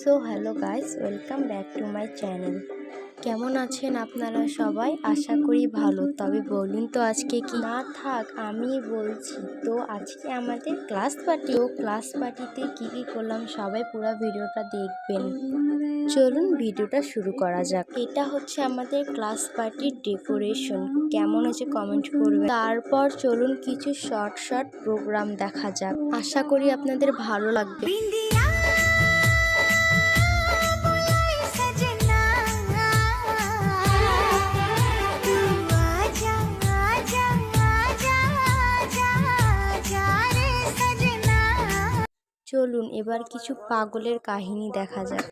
So hello guys, welcome back to my channel. কেমন আছেন আপনারা সবাই? আশা করি ভালো। তবে বলুন তো আজকে কি? না থাক, আমি বলছি তো আজকে আমাদের ক্লাস পার্টি। তো ক্লাস পার্টিতে কি কি করলাম সবাই পুরো ভিডিওটা দেখবেন। চলুন ভিডিওটা শুরু করা যাক। এটা হচ্ছে আমাদের ক্লাস পার্টির ডেকোরেশন। কেমন হয়েছে কমেন্ট করবেন। তারপর চলুন কিছু শর্ট শর্ট প্রোগ্রাম দেখা যাক। আশা করি আপনাদের ভালো লাগবে। চলুন এবার কিছু পাগলের কাহিনী দেখা যাক।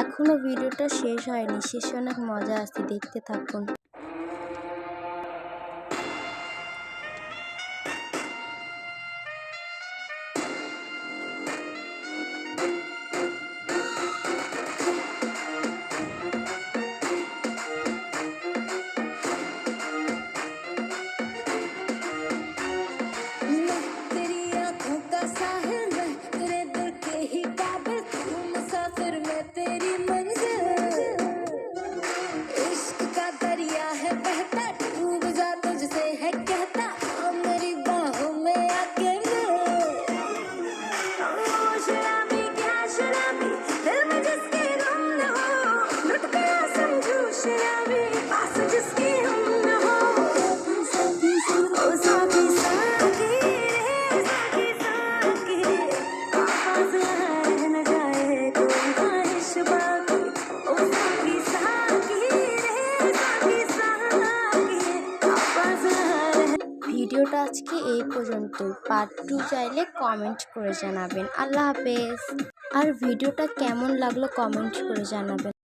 এখনও ভিডিওটা শেষ হয়নি শেষ অনেক মজা আসছে দেখতে থাকুন। ভিডিওটা আজকে এই পর্যন্ত পার্ট টু চাইলে কমেন্ট করে জানাবেন। আল্লাহ হাফেজ। আর ভিডিওটা কেমন লাগল কমেন্ট করে জানাবেন।